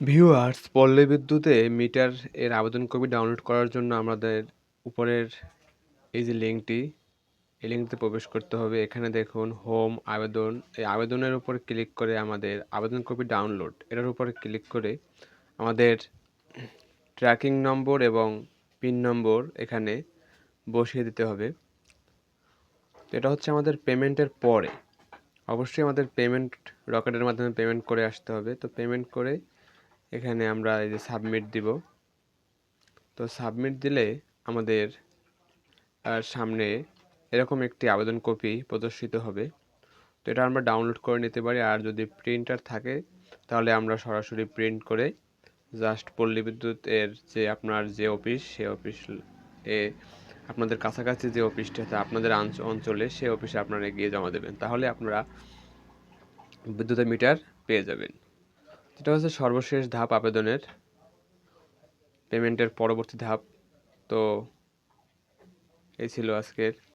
Viewers পল্লী বিদ্যুতে metre এর আবেদন কপি ডাউনলোড করার জন্য আমাদের উপরের এই যে লিঙ্কটি এই লিঙ্কটিতে প্রবেশ করতে হবে। এখানে দেখুন হোম আবেদন, এই আবেদনের উপর ক্লিক করে আমাদের আবেদন কপি ডাউনলোড এটার উপরে ক্লিক করে আমাদের ট্র্যাকিং নম্বর এবং পিন নম্বর এখানে বসিয়ে দিতে হবে। এটা হচ্ছে আমাদের পেমেন্টের পরে। অবশ্যই আমাদের পেমেন্ট রকেটের মাধ্যমে পেমেন্ট করে আসতে হবে। তো পেমেন্ট করে এখানে আমরা এই যে সাবমিট দিব। তো সাবমিট দিলে আমাদের সামনে এরকম একটি আবেদন কপি প্রদর্শিত হবে। তো এটা আমরা ডাউনলোড করে নিতে পারি। আর যদি প্রিন্টার থাকে, তাহলে আমরা সরাসরি প্রিন্ট করে জাস্ট পল্লী বিদ্যুৎ এর যে আপনার যে অফিস সে অফিস এ আপনাদের কাছাকাছি যে অফিসটা আছে আপনাদের অঞ্চলে সে অফিসে আপনারা গিয়ে জমা দেবেন। তাহলে আপনারা বিদ্যুতের মিটার পেয়ে যাবেন। এটা হচ্ছে সর্বশেষ ধাপ আবেদনের পেমেন্টের পরবর্তী ধাপ। তো এই ছিল আজকের